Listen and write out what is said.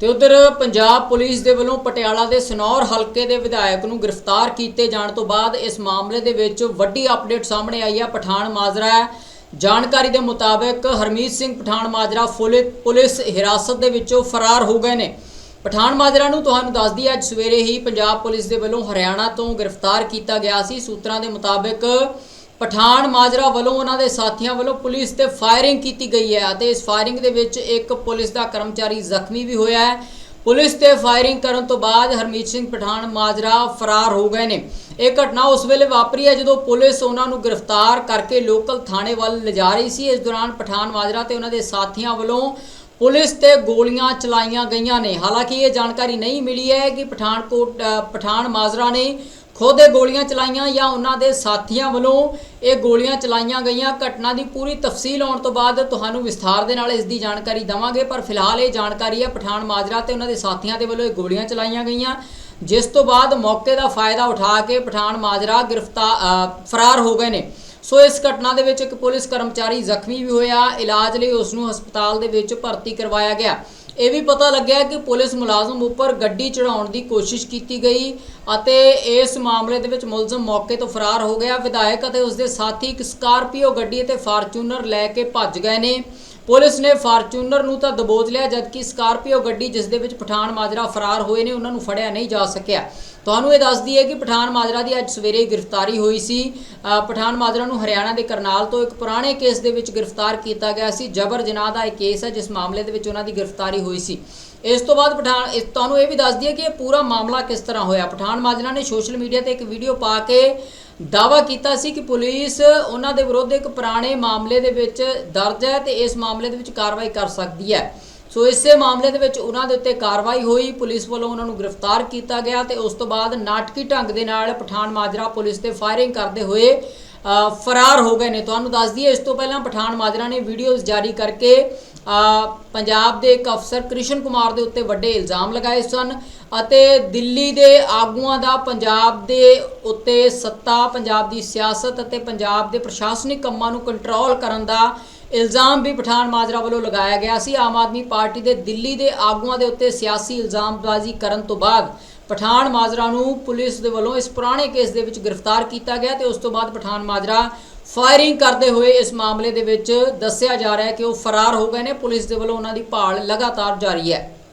ਤੇ ਉਧਰ ਪੰਜਾਬ ਪੁਲਿਸ ਦੇ ਵੱਲੋਂ ਪਟਿਆਲਾ ਦੇ ਸਨੌਰ ਹਲਕੇ ਦੇ ਵਿਧਾਇਕ ਨੂੰ ਗ੍ਰਿਫਤਾਰ ਕੀਤੇ ਜਾਣ ਤੋਂ ਬਾਅਦ ਇਸ ਮਾਮਲੇ ਦੇ ਵਿੱਚ ਵੱਡੀ ਅਪਡੇਟ ਸਾਹਮਣੇ ਆਈ ਹੈ, ਪਠਾਨ ਮਾਜਰਾ ਹੈ। ਜਾਣਕਾਰੀ ਦੇ ਮੁਤਾਬਕ ਹਰਮੀਤ ਸਿੰਘ ਪਠਾਨ ਮਾਜਰਾ ਪੁਲਿਸ ਹਿਰਾਸਤ ਦੇ ਵਿੱਚੋਂ ਫਰਾਰ ਹੋ ਗਏ ਨੇ। ਪਠਾਨ ਮਾਜਰਾ ਨੂੰ ਤੁਹਾਨੂੰ ਦੱਸ ਦਈਏ ਅੱਜ ਸਵੇਰੇ ਹੀ ਪੰਜਾਬ ਪੁਲਿਸ ਦੇ ਵੱਲੋਂ ਹਰਿਆਣਾ ਤੋਂ ਗ੍ਰਿਫਤਾਰ ਕੀਤਾ ਗਿਆ ਸੀ। ਸੂਤਰਾਂ ਦੇ ਮੁਤਾਬਕ ਪਠਾਨ ਮਾਜਰਾ ਵੱਲੋਂ ਉਹਨਾਂ ਦੇ ਸਾਥੀਆਂ ਵੱਲੋਂ ਪੁਲਿਸ ਤੇ ਫਾਇਰਿੰਗ ਕੀਤੀ ਗਈ ਹੈ ਅਤੇ ਇਸ ਫਾਇਰਿੰਗ ਦੇ ਵਿੱਚ ਇੱਕ ਪੁਲਿਸ ਦਾ ਕਰਮਚਾਰੀ ਜ਼ਖਮੀ ਵੀ ਹੋਇਆ ਹੈ। ਪੁਲਿਸ ਤੇ ਫਾਇਰਿੰਗ ਕਰਨ ਤੋਂ ਬਾਅਦ ਹਰਮੀਤ ਸਿੰਘ ਪਠਾਨ ਮਾਜਰਾ ਫਰਾਰ ਹੋ ਗਏ ਨੇ। ਇਹ ਘਟਨਾ ਉਸ ਵੇਲੇ ਵਾਪਰੀ ਹੈ ਜਦੋਂ ਪੁਲਿਸ ਉਹਨਾਂ ਨੂੰ ਗ੍ਰਿਫਤਾਰ ਕਰਕੇ ਲੋਕਲ ਥਾਣੇ ਵੱਲ ਲਿਜਾ ਰਹੀ ਸੀ। ਇਸ ਦੌਰਾਨ ਪਠਾਨ ਮਾਜਰਾ ਤੇ ਉਹਨਾਂ ਦੇ ਸਾਥੀਆਂ ਵੱਲੋਂ ਪੁਲਿਸ ਤੇ ਗੋਲੀਆਂ ਚਲਾਈਆਂ ਗਈਆਂ ਨੇ। ਹਾਲਾਂਕਿ ਇਹ ਜਾਣਕਾਰੀ ਨਹੀਂ ਮਿਲੀ ਹੈ ਕਿ ਪਠਾਨਕੋਟ ਪਠਾਨ ਮਾਜਰਾ ਨੇ ਖੁਦ ਇਹ ਗੋਲੀਆਂ ਚਲਾਈਆਂ ਜਾਂ ਉਹਨਾਂ ਦੇ ਸਾਥੀਆਂ ਵੱਲੋਂ ਇਹ ਗੋਲੀਆਂ ਚਲਾਈਆਂ ਗਈਆਂ, ਘਟਨਾ ਦੀ ਪੂਰੀ ਤਫਸੀਲ ਆਉਣ ਤੋਂ ਬਾਅਦ ਤੁਹਾਨੂੰ ਵਿਸਥਾਰ ਦੇ ਨਾਲ ਇਸ ਦੀ ਜਾਣਕਾਰੀ ਦਵਾਂਗੇ, ਪਰ ਫਿਲਹਾਲ ਇਹ ਜਾਣਕਾਰੀ ਹੈ ਪਠਾਨ ਮਾਜਰਾ ਤੇ ਉਹਨਾਂ ਦੇ ਸਾਥੀਆਂ ਦੇ ਵੱਲੋਂ ਇਹ ਗੋਲੀਆਂ ਚਲਾਈਆਂ ਗਈਆਂ। ਜਿਸ ਤੋਂ ਬਾਅਦ ਮੌਕੇ ਦਾ ਫਾਇਦਾ ਉਠਾ ਕੇ ਪਠਾਨ ਮਾਜਰਾ ਗ੍ਰਿਫਤਾਰ ਫਰਾਰ ਹੋ ਗਏ ਨੇ। ਸੋ ਇਸ ਘਟਨਾ ਦੇ ਵਿੱਚ ਇੱਕ ਪੁਲਿਸ ਕਰਮਚਾਰੀ ਜ਼ਖਮੀ ਵੀ ਹੋਇਆ। ਇਲਾਜ ਲਈ ਉਸ ਨੂੰ ਹਸਪਤਾਲ ਦੇ ਵਿੱਚ ਭਰਤੀ ਕਰਵਾਇਆ ਗਿਆ। ਇਹ ਵੀ ਪਤਾ ਲੱਗਿਆ ਕਿ ਪੁਲਿਸ ਮੁਲਾਜ਼ਮ ਉੱਪਰ ਗੱਡੀ ਚੜਾਉਣ ਦੀ ਕੋਸ਼ਿਸ਼ ਕੀਤੀ ਗਈ ਅਤੇ ਇਸ ਮਾਮਲੇ ਦੇ ਵਿੱਚ ਮੁਲਜ਼ਮ ਮੌਕੇ ਤੋਂ ਫਰਾਰ ਹੋ ਗਿਆ। ਵਿਧਾਇਕ ਅਤੇ ਉਸਦੇ ਸਾਥੀ ਇੱਕ ਸਕਾਰਪੀਓ ਗੱਡੀ ਅਤੇ ਫਾਰਚੂਨਰ ਲੈ ਕੇ ਭੱਜ ਗਏ ਨੇ। ਪੁਲਿਸ ਨੇ ਫਾਰਚੂਨਰ ਨੂੰ ਤਾਂ ਦਬੋਚ ਲਿਆ, ਜਦਕਿ ਸਕਾਰਪੀਓ ਗੱਡੀ ਜਿਸ ਦੇ ਵਿੱਚ ਪਠਾਨ ਮਾਜਰਾ ਫਰਾਰ ਹੋਏ ਨੇ, ਉਹਨਾਂ ਨੂੰ ਫੜਿਆ ਨਹੀਂ ਜਾ ਸਕਿਆ। ਤੁਹਾਨੂੰ ਇਹ ਦੱਸ ਦਈਏ ਕਿ ਪਠਾਨ ਮਾਜਰਾ ਦੀ ਅੱਜ ਸਵੇਰੇ ਗ੍ਰਿਫਤਾਰੀ ਹੋਈ ਸੀ। ਪਠਾਨ ਮਾਜਰਾ ਨੂੰ ਹਰਿਆਣਾ ਦੇ ਕਰਨਾਲ ਤੋਂ ਇੱਕ ਪੁਰਾਣੇ ਕੇਸ ਦੇ ਵਿੱਚ ਗ੍ਰਿਫਤਾਰ ਕੀਤਾ ਗਿਆ ਸੀ। ਜਬਰ ਜਨਾਹ ਦਾ ਇਹ ਕੇਸ ਹੈ, ਜਿਸ ਮਾਮਲੇ ਦੇ ਵਿੱਚ ਉਹਨਾਂ ਦੀ ਗ੍ਰਿਫਤਾਰੀ ਹੋਈ ਸੀ। ਇਸ ਤੋਂ ਬਾਅਦ ਪਠਾਨ, ਇਸ, ਤੁਹਾਨੂੰ ਇਹ ਵੀ ਦੱਸ ਦਈਏ ਕਿ ਇਹ ਪੂਰਾ ਮਾਮਲਾ ਕਿਸ ਤਰ੍ਹਾਂ ਹੋਇਆ? ਪਠਾਨ ਮਾਜਰਾ ਨੇ ਸੋਸ਼ਲ ਮੀਡੀਆ ਤੇ ਇੱਕ ਵੀਡੀਓ ਪਾ ਕੇ ਦਾਵਾ ਕੀਤਾ ਸੀ ਕਿ ਪੁਲਿਸ ਉਹਨਾਂ ਦੇ ਵਿਰੁੱਧ ਇੱਕ ਪੁਰਾਣੇ ਮਾਮਲੇ ਦੇ ਵਿੱਚ ਦਰਜ ਹੈ ਤੇ ਇਸ ਮਾਮਲੇ ਦੇ ਵਿੱਚ ਕਾਰਵਾਈ ਕਰ ਸਕਦੀ ਹੈ। ਸੋ ਇਸੇ ਮਾਮਲੇ ਦੇ ਵਿੱਚ ਉਹਨਾਂ ਦੇ ਉੱਤੇ ਕਾਰਵਾਈ ਹੋਈ, ਪੁਲਿਸ ਵੱਲੋਂ ਉਹਨਾਂ ਨੂੰ ਗ੍ਰਿਫਤਾਰ ਕੀਤਾ ਗਿਆ ਤੇ ਉਸ ਤੋਂ ਬਾਅਦ ਨਾਟਕੀ ਢੰਗ ਦੇ ਨਾਲ ਪਠਾਨ ਮਾਜਰਾ ਪੁਲਿਸ ਤੇ ਫਾਇਰਿੰਗ ਕਰਦੇ ਹੋਏ ਫਰਾਰ ਹੋ ਗਏ ਨੇ। ਤੁਹਾਨੂੰ ਦੱਸ ਦਈਏ, ਇਸ ਤੋਂ ਪਹਿਲਾਂ ਪਠਾਨ ਮਾਜਰਾ ਨੇ ਵੀਡੀਓਜ਼ ਜਾਰੀ ਕਰਕੇ ਪੰਜਾਬ ਦੇ ਇੱਕ ਅਫਸਰ ਕ੍ਰਿਸ਼ਨ ਕੁਮਾਰ ਦੇ ਉੱਤੇ ਵੱਡੇ ਇਲਜ਼ਾਮ ਲਗਾਏ ਸਨ ਅਤੇ ਦਿੱਲੀ ਦੇ ਆਗੂਆਂ ਦਾ ਪੰਜਾਬ ਦੇ ਉੱਤੇ ਸੱਤਾ, ਪੰਜਾਬ ਦੀ ਸਿਆਸਤ ਅਤੇ ਪੰਜਾਬ ਦੇ ਪ੍ਰਸ਼ਾਸਨਿਕ ਕੰਮਾਂ ਨੂੰ ਕੰਟਰੋਲ ਕਰਨ ਦਾ ਇਲਜ਼ਾਮ ਵੀ ਪਠਾਨ ਮਾਜਰਾ ਵੱਲੋਂ ਲਗਾਇਆ ਗਿਆ ਸੀ। ਆਮ ਆਦਮੀ ਪਾਰਟੀ ਦੇ ਦਿੱਲੀ ਦੇ ਆਗੂਆਂ ਦੇ ਉੱਤੇ ਸਿਆਸੀ ਇਲਜ਼ਾਮਬਾਜ਼ੀ ਕਰਨ ਤੋਂ ਬਾਅਦ ਪਠਾਨ ਮਾਜਰਾ ਨੂੰ ਪੁਲਿਸ ਦੇ ਵੱਲੋਂ ਇਸ ਪੁਰਾਣੇ ਕੇਸ ਦੇ ਵਿੱਚ ਗ੍ਰਿਫਤਾਰ ਕੀਤਾ ਗਿਆ ਤੇ ਉਸ ਤੋਂ ਬਾਅਦ ਪਠਾਨ ਮਾਜਰਾ ਫਾਇਰਿੰਗ ਕਰਦੇ ਹੋਏ ਇਸ ਮਾਮਲੇ ਦੇ ਵਿੱਚ ਦੱਸਿਆ ਜਾ ਰਿਹਾ ਹੈ ਕਿ ਉਹ ਫਰਾਰ ਹੋ ਗਏ ਨੇ। ਪੁਲਿਸ ਦੇ ਵੱਲੋਂ ਉਹਨਾਂ ਦੀ ਭਾਲ ਲਗਾਤਾਰ ਜਾਰੀ ਹੈ।